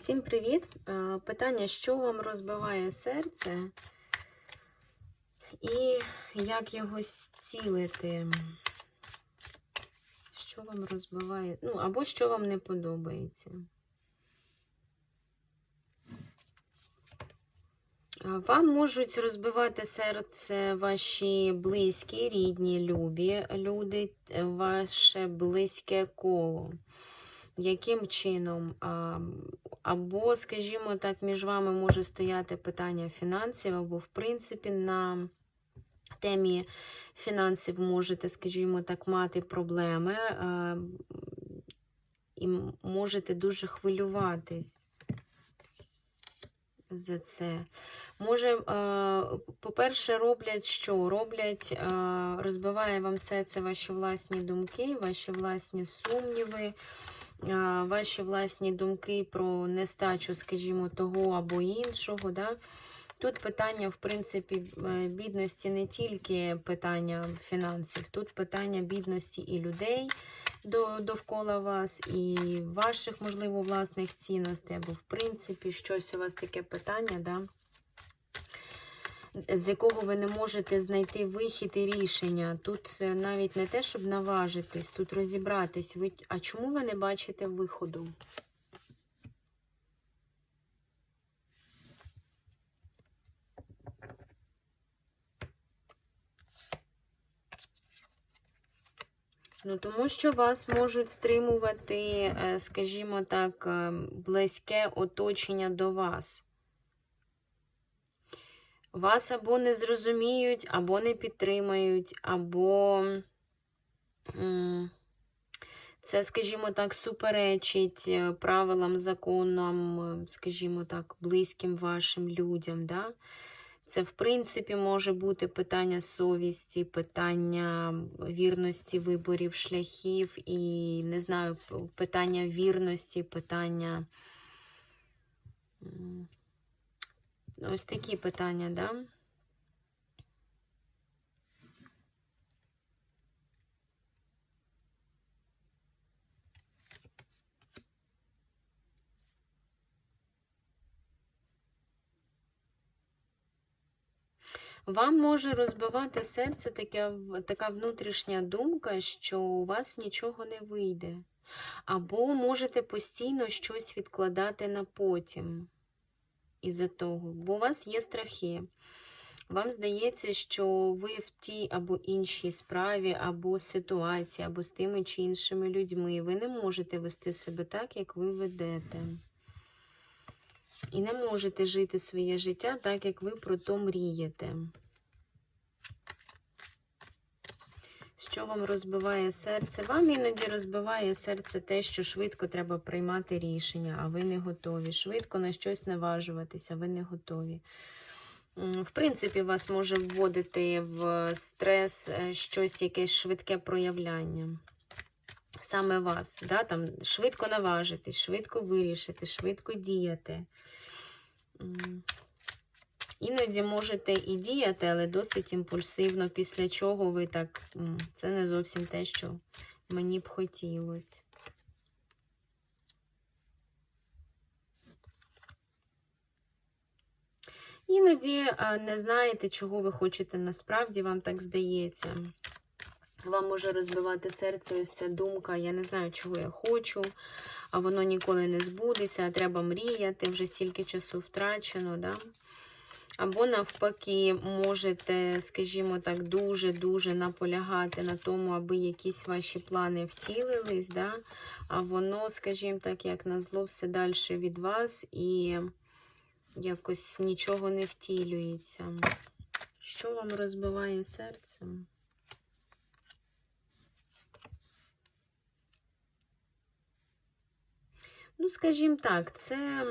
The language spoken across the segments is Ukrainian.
Всім привіт! Е, Питання, що вам розбиває серце і як його зцілити? Що вам розбиває? Ну, або що вам не подобається? Е, Вам можуть розбивати серце ваші близькі, рідні, любі люди, е, ваше близьке коло. Яким чином? Або, скажімо так, між вами може стояти питання фінансів, або, в принципі, на темі фінансів можете, скажімо так, мати проблеми і можете дуже хвилюватись за це. Може, по-перше, роблять що? Роблять, розбиває вам серце ваші власні думки, ваші власні сумніви, ваші власні думки про нестачу, скажімо, того або іншого. Да? Тут питання, в принципі, бідності не тільки питання фінансів, тут питання бідності і людей довкола вас, і ваших, можливо, власних цінностей, або, в принципі, щось у вас таке питання, да? З якого ви не можете знайти вихід і рішення. Тут навіть не те, щоб наважитись, тут розібратись. Ви... А чому ви не бачите виходу? Ну, тому що вас можуть стримувати, скажімо так, близьке оточення до вас. Вас або не зрозуміють, або не підтримають, або це, скажімо так, суперечить правилам, законам, скажімо так, близьким вашим людям. Да? Це, в принципі, може бути питання совісті, питання вірності виборів, шляхів і, не знаю, питання вірності, питання. Ось такі питання, да? Вам може розбивати серце таке, така внутрішня думка, що у вас нічого не вийде. Або можете постійно щось відкладати на потім із-за того, бо у вас є страхи. Вам здається, що ви в тій або іншій справі, або ситуації, або з тими чи іншими людьми. Ви не можете вести себе так, як ви ведете. І не можете жити своє життя так, як ви про то мрієте. Що вам розбиває серце? Вам іноді розбиває серце те, що швидко треба приймати рішення, а ви не готові. Швидко на щось наважуватися, ви не готові. В принципі, вас може вводити в стрес щось, якесь швидке проявляння. Саме вас, да, там швидко наважитись, швидко вирішити, швидко діяти. Іноді можете і діяти, але досить імпульсивно, після чого ви так, це не зовсім те, що мені б хотілося. Іноді не знаєте, чого ви хочете насправді, вам так здається. Вам може розбивати серце ось ця думка, я не знаю, чого я хочу, а воно ніколи не збудеться, а треба мріяти, вже стільки часу втрачено. Да? Або, навпаки, можете, скажімо так, дуже-дуже наполягати на тому, аби якісь ваші плани втілились, да? а воно, скажімо так, як на зло, все далі від вас і якось нічого не втілюється. Що вам розбиває серце? Ну, скажімо так, це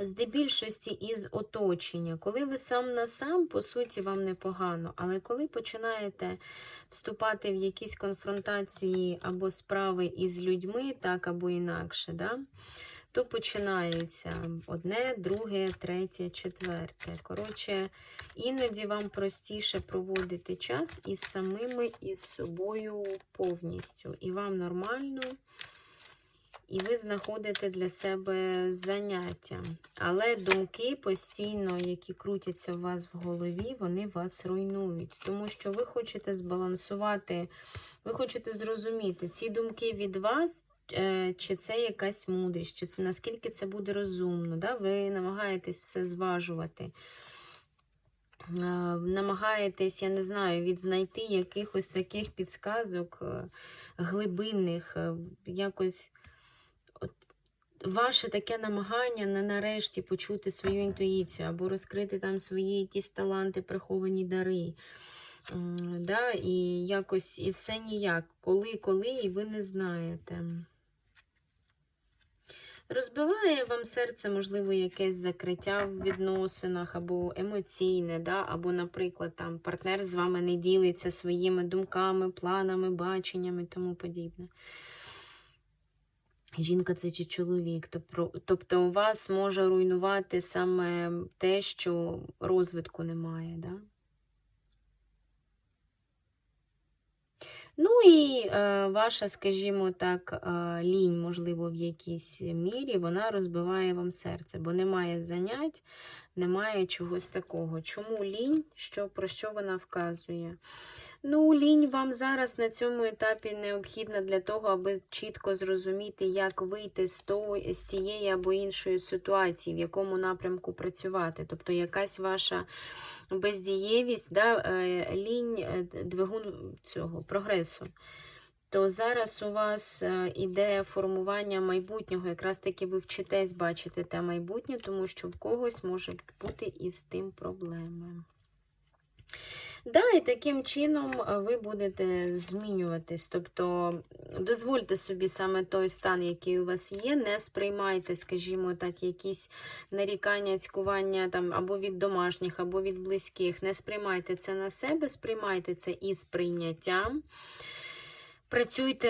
здебільшості із оточення. Коли ви сам на сам, по суті, вам непогано. Але коли починаєте вступати в якісь конфронтації або справи із людьми, так або інакше, да, то починається одне, друге, третє, четверте. Коротше, іноді вам простіше проводити час із самими із собою повністю. І вам нормально і ви знаходите для себе заняття. Але думки постійно, які крутяться у вас в голові, вони вас руйнують. Тому що ви хочете збалансувати, ви хочете зрозуміти, ці думки від вас. е, Чи це якась мудрість, чи це наскільки це буде розумно? Да? Ви намагаєтесь все зважувати, Е, намагаєтесь, я не знаю, відзнайти якихось таких підсказок е, глибинних, якось ваше таке намагання на нарешті почути свою інтуїцію або розкрити там свої якісь таланти, приховані дари. Да, і якось і все ніяк. Коли, коли, і ви не знаєте. Розбиває вам серце, можливо, якесь закриття в відносинах, або емоційне, да? або, наприклад, там партнер з вами не ділиться своїми думками, планами, баченнями і тому подібне. Жінка це чи чоловік. Тобто, у вас може руйнувати саме те, що розвитку немає. Да? Ну і е, ваша, скажімо так, е, лінь, можливо, в якійсь мірі, вона розбиває вам серце, бо немає занять, немає чогось такого. Чому лінь? Що, Про що вона вказує? Ну, лінь вам зараз на цьому етапі необхідна для того, аби чітко зрозуміти, як вийти з, того, з тієї або іншої ситуації, в якому напрямку працювати. Тобто якась ваша бездієвість, да, е, лінь е, двигун цього прогресу. То зараз у вас е, іде формування майбутнього. Якраз таки ви вчитесь бачити те майбутнє, тому що в когось може бути із тим проблеми. Да, і таким чином е, ви будете змінюватись. Тобто дозвольте собі саме той стан, який у вас є, не сприймайте, скажімо так, якісь нарікання, цькування там, або від домашніх, або від близьких. Не сприймайте це на себе, сприймайте це із прийняттям. Працюйте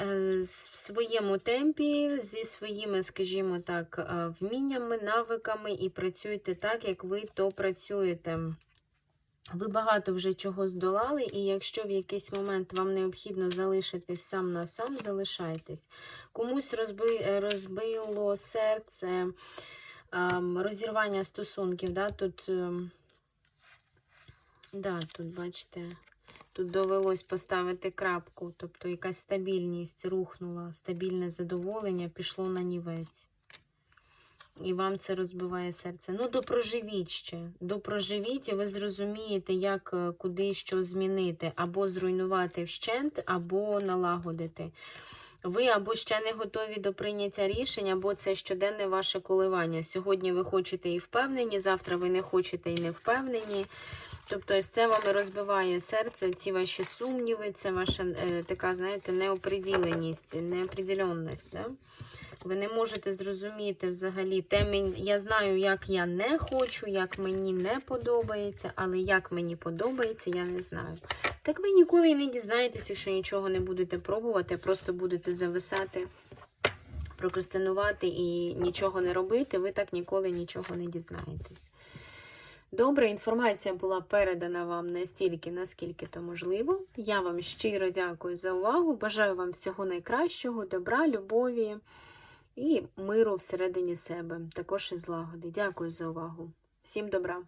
е, в своєму темпі, зі своїми, скажімо так, е, вміннями, навиками, і працюйте так, як ви то працюєте. Ви багато вже чого здолали, і якщо в якийсь момент вам необхідно залишитись сам на сам, залишайтесь. Комусь розби, розбило серце, ем, розірвання стосунків. Да? Тут, ем, да, тут, бачите, тут довелось поставити крапку, тобто якась стабільність рухнула, стабільне задоволення пішло на нівець. І вам це розбиває серце. Ну, допроживіть ще. Допроживіть, і ви зрозумієте, як е, куди що змінити. Або зруйнувати вщент, або налагодити. Ви або ще не готові до прийняття рішень, або це щоденне ваше коливання. Сьогодні ви хочете і впевнені, завтра ви не хочете і не впевнені. Тобто, це вам розбиває серце, ці ваші сумніви, це ваша е, така, знаєте, неоприділеність, неопределенність. Да? Ви не можете зрозуміти взагалі те, я знаю, як я не хочу, як мені не подобається, але як мені подобається, я не знаю. Так ви ніколи і не дізнаєтеся, якщо нічого не будете пробувати, просто будете зависати, прокрастинувати і нічого не робити, ви так ніколи нічого не дізнаєтесь. Добре, інформація була передана вам настільки, наскільки то можливо. Я вам щиро дякую за увагу. Бажаю вам всього найкращого, добра, любові і миру всередині себе, також і злагоди. Дякую за увагу. Всім добра!